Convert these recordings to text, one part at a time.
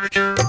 Choo-choo.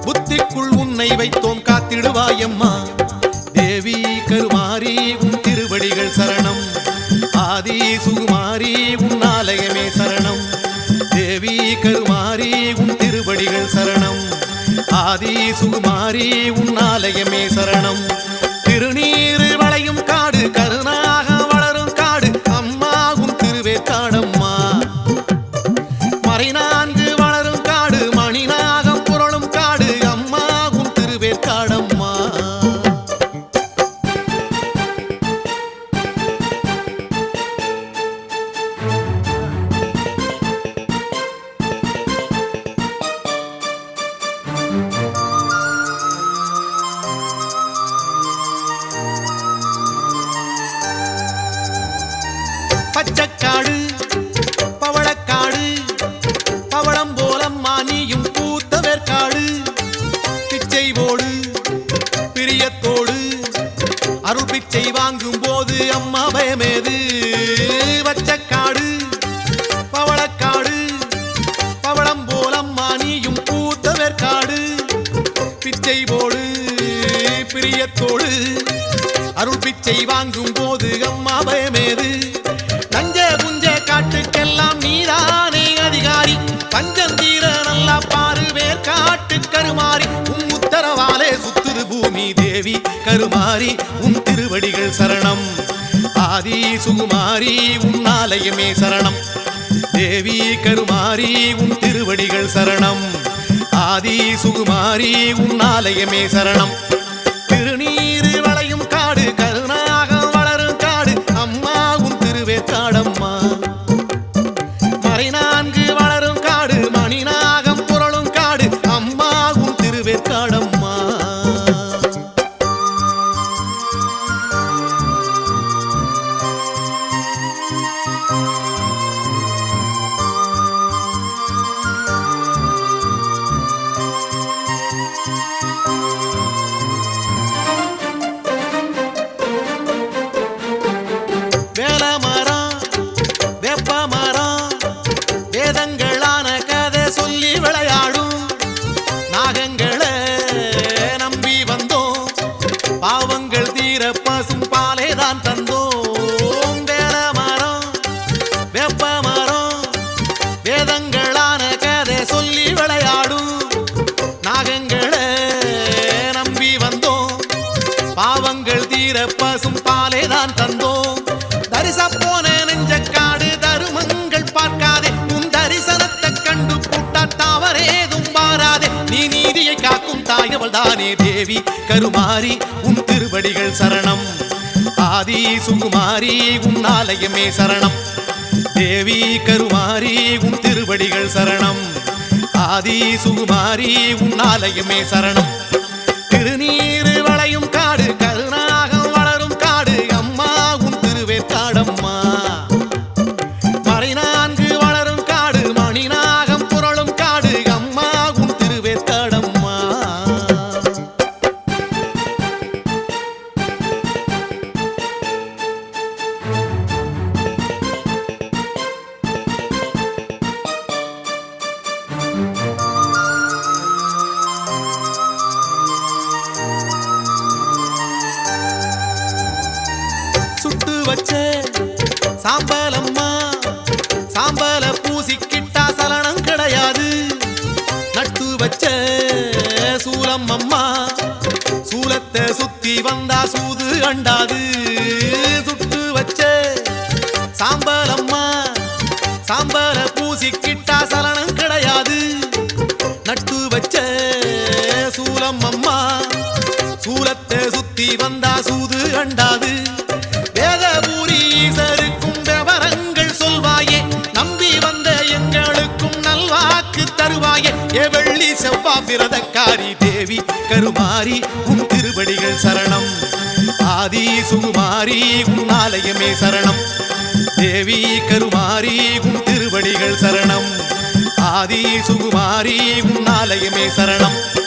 புத்திக்குள் உன்னை வைத்தோம் காத்திடுவாயம்மா தேவி கருமாரி உன் திருவடிகள் சரணம். ஆதி சுகுமாரி உன் ஆலயமே சரணம். தேவி கருமாரி உன் திருவடிகள் சரணம். ஆதி சுகுமாரி உன் ஆலயமே சரணம். பச்சைக்காடு பவளக்காடு பவளம் போலம்மா நீயும் பூத்தவர்காடு பிச்சை போடு பிரியத்தோடு அருள் பிச்சை வாங்கும் போது அம்மா பயமேது. பிச்சை போடு பிரியத்தோடு. அருள் பிச்சை வாங்கும் போது அம்மா பயமேது. நஞ்ச புஞ்ச காட்டுக்கெல்லாம் நீதானே அதிகாரி. பஞ்சந்தீர நல்லா பாரு வேர் காட்டு கருமாறி. உன் உத்தரவாலே சுத்துது பூமி தேவி கருமாறி. உன் திருவடிகள் சரணம். ஆதி சுகுமாரி உன் ஆலயமே சரணம். தேவி கருமாரி உன் திருவடிகள் சரணம். ஆதி சுகுமாரி உன்னாலயமே சரணம். பாவங்கள் தீர பசும் பாலே தான் தந்தோம். தரிச போன நெஞ்ச காடு தருமங்கள் பார்க்காதே. உன் தரிசனத்தை கண்டு புட்டா தவறேதும் பாராதே நீ நீதியை காக்கும் தாயவள் தானே தேவி. கருமாரி உன் திருவடிகள் சரணம். ஆதி சுகுமாரி உன் ஆலயமே சரணம். தேவி கருமாரி உன் திருவடிகள் சரணம். ஆதி சுகுமாரி உன் ஆலயமே சரணம். திருநீரு திருவேற்காடம்மா மறைநான்கு வளரும் காடு மணிநாகம் புரளும் காடு அம்மா உன் திருவேற்காடம்மா சுட்டு வச்ச சாம்பலம்மா. சாம்பல பூசிக்கிட்டா சலனம் கிடையாது. நட்டு வச்ச சூலம் அம்மா சூலத்தை சுத்தி வந்தா சூது அண்டாது. சுட்டு வச்ச சாம்பலம்மா. சாம்பல பூசிக்கிட்டா சலனம் கிடையாது. நட்டு வச்ச சூலம் அம்மா சூலத்தை சுத்தி வந்தா சூது அண்டாது. வெள்ளி செவ்வா விரதக்காரி தேவி கருமாரி உன் திருவடிகள் சரணம். ஆதி சுகுமாரி உன் ஆலயமே சரணம். தேவி கருமாரி உன் திருவடிகள் சரணம். ஆதி சுகுமாரி உன் ஆலயமே சரணம்.